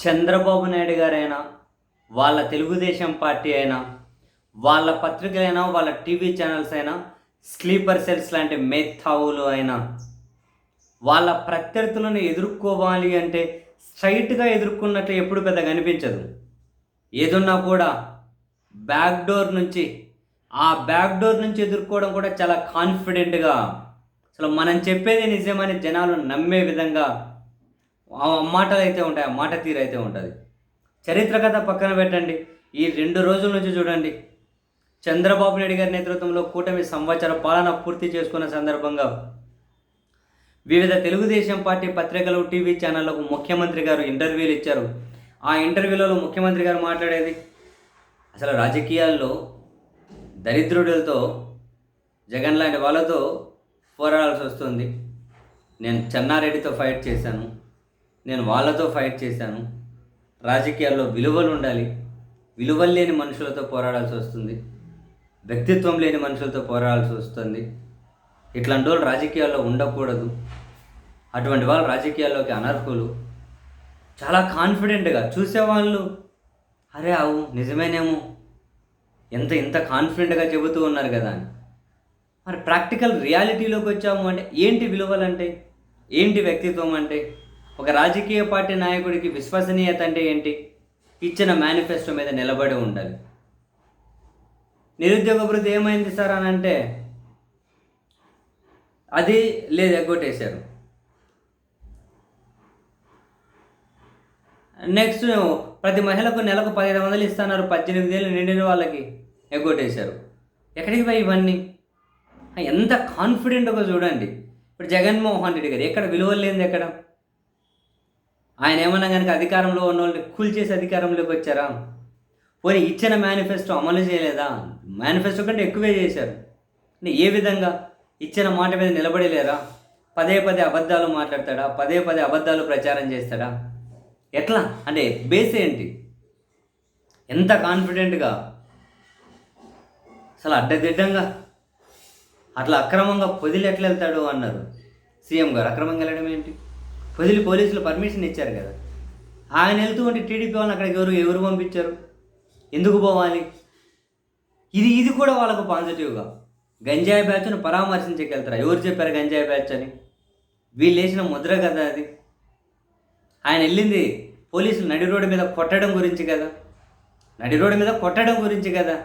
చంద్రబాబు నాయుడు గారైనా వాళ్ళ తెలుగుదేశం పార్టీ అయినా వాళ్ళ పత్రికలైనా వాళ్ళ టీవీ ఛానల్స్ అయినా స్లీపర్ సెల్స్ లాంటి మేధావులు అయినా వాళ్ళ ప్రత్యర్థులను ఎదుర్కోవాలి అంటే స్ట్రైట్గా ఎదుర్కొన్నట్లు ఎప్పుడు పెద్ద కనిపించదు ఏదున్నా కూడా బ్యాక్ డోర్ నుంచి ఆ బ్యాక్ డోర్ నుంచి ఎదుర్కోవడం కూడా చాలా కాన్ఫిడెంట్గా అసలు మనం చెప్పేది నిజమని జనాలు నమ్మే విధంగా మాటలు అయితే ఉంటాయి ఆ మాట తీరు అయితే ఉంటుంది. చరిత్ర కథ పక్కన పెట్టండి. ఈ రెండు రోజుల నుంచి చూడండి. చంద్రబాబు నాయుడు గారి నేతృత్వంలో కూటమి సంవత్సర పాలన పూర్తి చేసుకున్న సందర్భంగా వివిధ తెలుగుదేశం పార్టీ పత్రికలు టీవీ ఛానళ్ళకు ముఖ్యమంత్రి గారు ఇంటర్వ్యూలు ఇచ్చారు. ఆ ఇంటర్వ్యూలలో ముఖ్యమంత్రి గారు మాట్లాడేది అసలు రాజకీయాల్లో దరిద్రుడులతో జగన్ లాంటి వాళ్ళతో పోరాడాల్సి వస్తుంది. నేను చెన్నారెడ్డితో ఫైట్ చేశాను. నేను వాళ్ళతో ఫైట్ చేశాను. రాజకీయాల్లో విలువలు ఉండాలి. విలువలు లేని మనుషులతో పోరాడాల్సి వస్తుంది. వ్యక్తిత్వం లేని మనుషులతో పోరాడాల్సి వస్తుంది. ఇట్లాంటి వాళ్ళు రాజకీయాల్లో ఉండకూడదు. అటువంటి వాళ్ళు రాజకీయాల్లోకి అనర్హులు. చాలా కాన్ఫిడెంట్గా చూసేవాళ్ళు అరే అవు నిజమేనేమో. ఎంత ఇంత కాన్ఫిడెంట్గా చెబుతూ ఉన్నారు కదా అని. మరి ప్రాక్టికల్ రియాలిటీలోకి వచ్చాము అంటే ఏంటి విలువలు అంటే ఏంటి వ్యక్తిత్వం అంటే? ఒక రాజకీయ పార్టీ నాయకుడికి విశ్వసనీయత అంటే ఏంటి? ఇచ్చిన మేనిఫెస్టో మీద నిలబడి ఉండాలి. నిరుద్యోగ వృద్ధి ఏమైంది సార్ అని అంటే అది లేదు ఎగ్గొట్టేశారు. నెక్స్ట్ ప్రతి మహిళకు నెలకు పదిహేను వందలు ఇస్తున్నారు పద్దెనిమిది ఏళ్ళు నిండిన వాళ్ళకి ఎగ్గొట్టేశారు. ఎక్కడికి పోయి ఇవన్నీ? ఎంత కాన్ఫిడెంట్గా చూడండి. ఇప్పుడు జగన్మోహన్ రెడ్డి గారు ఎక్కడ విలువలు లేనిది ఎక్కడ? ఆయన ఏమన్నా కనుక అధికారంలో ఉన్న వాళ్ళని కూల్చేసి అధికారంలోకి వచ్చారా? పోనీ ఇచ్చిన మేనిఫెస్టో అమలు చేయలేదా? మేనిఫెస్టో కంటే ఎక్కువే చేశారు. అంటే ఏ విధంగా? ఇచ్చిన మాట మీద నిలబడలేరా? పదే పదే అబద్ధాలు మాట్లాడతాడా? పదే పదే అబద్ధాలు ప్రచారం చేస్తాడా? ఎట్లా? అంటే బేస్ ఏంటి? ఎంత కాన్ఫిడెంట్గా అసలు అడ్డదిడ్డంగా? అట్లా అక్రమంగా పొదిలి ఎట్లా వెళ్తాడు అన్నారు. సీఎం గారు అక్రమంగా వెళ్ళడం ఏంటి? వదిలి పోలీసులు పర్మిషన్ ఇచ్చారు కదా. ఆయన వెళ్తూ ఉంటే టీడీపీ వాళ్ళని అక్కడికి ఎవరు ఎవరు పంపించారు? ఎందుకు పోవాలి? ఇది ఇది కూడా వాళ్ళకు పాజిటివ్గా గంజాయి బ్యాచ్ను పరామర్శించగలుగుతారు? ఎవరు చెప్పారు గంజాయి బ్యాచ్ అని? వీళ్ళు వేసిన ముద్ర కదా అది. ఆయన వెళ్ళింది పోలీసులు నడి రోడ్డు మీద కొట్టడం గురించి కదా. నడి రోడ్డు మీద కొట్టడం గురించి కదా.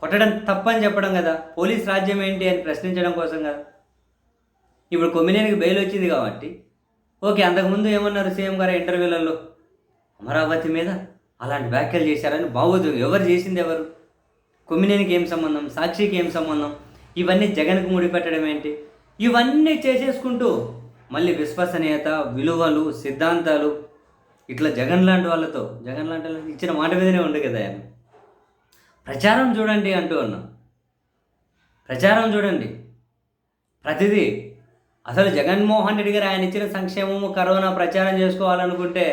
కొట్టడం తప్పని చెప్పడం కదా. పోలీస్ రాజ్యం ఏంటి అని ప్రశ్నించడం కోసం కదా. ఇప్పుడు కొమ్మినేనికి బెయిల్ వచ్చింది కాబట్టి ఓకే అంతకుముందు ఏమన్నారు సీఎం గారు ఇంటర్వ్యూలలో? అమరావతి మీద అలాంటి వ్యాఖ్యలు చేశారని బాగోదు ఎవరు చేసింది ఎవరు? కొమ్మినేనికి ఏం సంబంధం సాక్షికి ఏం సంబంధం? ఇవన్నీ జగన్కు ముడిపెట్టడం ఏంటి? ఇవన్నీ చేసేసుకుంటూ మళ్ళీ విశ్వసనీయత విలువలు సిద్ధాంతాలు ఇట్లా జగన్ లాంటి వాళ్ళతో జగన్ లాంటి వాళ్ళకి ఇచ్చిన మాట మీదనే ఉండు కదా ఆయన. ప్రచారం చూడండి అంటూ అన్నా. ప్రచారం చూడండి. ప్రతిదీ అసలు జగన్మోహన్ రెడ్డి గారు ఆయన ఇచ్చిన సంక్షేమము కరోనా ప్రచారం చేసుకోవాలనుకుంటే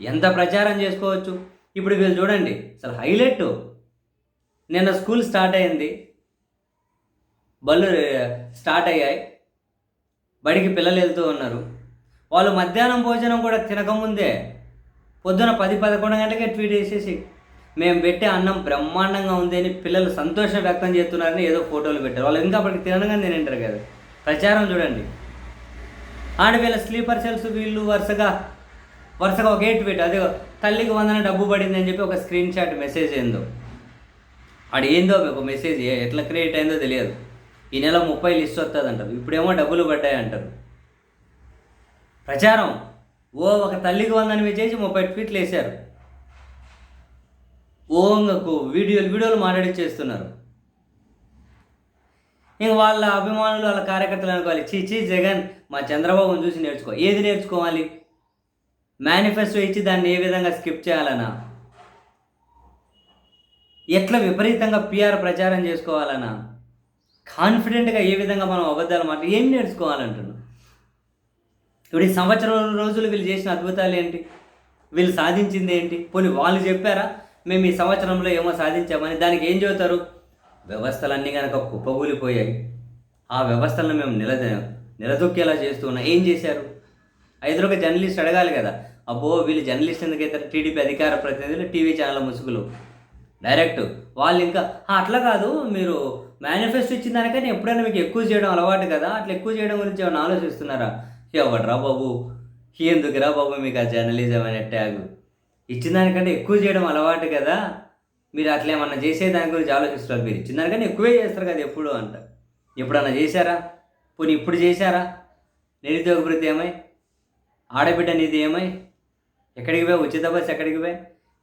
ఎంత ప్రచారం చేసుకోవచ్చు? ఇప్పుడు వీళ్ళు చూడండి అసలు హైలైట్. నిన్న స్కూల్ స్టార్ట్ అయింది. బళ్ళు స్టార్ట్ అయ్యాయి. బడికి పిల్లలు వెళ్తూ ఉన్నారు. వాళ్ళు మధ్యాహ్నం భోజనం కూడా తినకముందే పొద్దున పది పదకొండు గంటలకే ట్వీట్ చేసేసి మేము పెట్టే అన్నం బ్రహ్మాండంగా ఉంది అని పిల్లలు సంతోషం వ్యక్తం చేస్తున్నారని ఏదో ఫోటోలు పెట్టారు. వాళ్ళు ఇంకా అప్పటికి తినగానే తినంటారు కదా. ప్రచారం చూడండి. ఆడపిల్ల స్లీపర్ సెల్స్ వీళ్ళు వరుసగా వరుసగా ఒక ఎయిట్ పెట్టి అదే తల్లికి వందన డబ్బు పడింది అని చెప్పి ఒక స్క్రీన్ షాట్ మెసేజ్ ఏందో. ఆడు ఏందో ఒక మెసేజ్ ఎట్లా క్రియేట్ అయిందో తెలియదు. ఈ నెల ముప్పై లిస్ట్ వస్తుంది అంటారు ఇప్పుడేమో డబ్బులు పడ్డాయి అంటారు. ప్రచారం. ఓ ఒక తల్లికి వందని చేసి ముప్పై ట్వీట్లు వేశారు. ఓ వీడియోలు వీడియోలు వీడియోలు మాట్లాడిచ్చేస్తున్నారు ఇంక వాళ్ళ అభిమానులు వాళ్ళ కార్యకర్తలు అనుకోవాలి. చీ చీ జగన్ మా చంద్రబాబును చూసి నేర్చుకో. ఏది నేర్చుకోవాలి? మేనిఫెస్టో ఇచ్చి దాన్ని ఏ విధంగా స్కిప్ చేయాలనా ఎట్లా విపరీతంగా పిఆర్ ప్రచారం చేసుకోవాలనా కాన్ఫిడెంట్గా ఏ విధంగా మనం అబద్ధాలు మాట ఏం నేర్చుకోవాలంటున్నాం? ఇప్పుడు ఈ సంవత్సరం రోజులు వీళ్ళు చేసిన అద్భుతాలు ఏంటి? వీళ్ళు సాధించింది ఏంటి? పోనీ వాళ్ళు చెప్పారా? మేము ఈ సంవత్సరంలో ఏమో సాధించామని దానికి ఏం చెబుతారు? వ్యవస్థలన్నీ కనుక కుప్పగూలిపోయాయి ఆ వ్యవస్థలను మేము నిల నిలదొక్కేలా చేస్తూ ఉన్నాం ఏం చేశారు? అయితే ఒక జర్నలిస్ట్ అడగాలి కదా అబ్బో వీళ్ళు జర్నలిస్ట్ ఎందుకైతే టీడీపీ అధికార ప్రతినిధులు టీవీ ఛానల్ ముసుగులు. డైరెక్ట్ వాళ్ళు ఇంకా అట్లా కాదు మీరు మేనిఫెస్టో ఇచ్చిన దానికన్నా ఎప్పుడైనా మీకు ఎక్కువ చేయడం అలవాటు కదా అట్లా ఎక్కువ చేయడం గురించి ఏమైనా ఆలోచిస్తున్నారా? ఎవడరా బాబు? ఎందుకురా బాబు మీకు ఆ జర్నలిజం అనే ట్యాగ్? ఇచ్చిన దానికంటే ఎక్కువ చేయడం అలవాటు కదా మీరు అట్లా ఏమన్నా చేసే దాని గురించి ఆలోచిస్తారు మీరు? చిన్నారు కానీ ఎక్కువే చేస్తారు కదా ఎప్పుడు అంట. ఎప్పుడన్నా చేశారా? పోనీ ఇప్పుడు చేశారా? నిరుద్యోగ వృత్తి ఏమై? ఆడబిడ్డ నీది ఏమై? ఎక్కడికి పోయి? ఉచిత బస్సు ఎక్కడికి పోయి?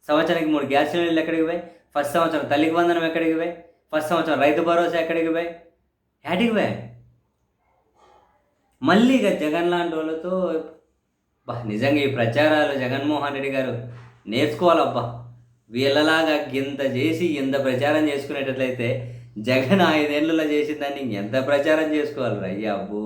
సంవత్సరానికి మూడు గ్యాస్ సిలిండర్లు ఎక్కడికి పోయి? ఫస్ట్ సంవత్సరం తల్లికి వందనం ఎక్కడికి పోయి? ఫస్ట్ సంవత్సరం రైతు భరోసా ఎక్కడికి పోయి? యాటికి పోయి? మళ్ళీ ఇక జగన్ లాంటి వాళ్ళతో నిజంగా ఈ ప్రచారాలు జగన్మోహన్ రెడ్డి గారు నేర్చుకోవాలబ్బా. వీళ్ళలాగా ఇంత చేసి ఇంత ప్రచారం చేసుకునేటట్లయితే జగన్ ఐదేళ్ళలో చేసిన దాన్ని ఎంత ప్రచారం చేసుకోవాలి అయ్యా అబ్బో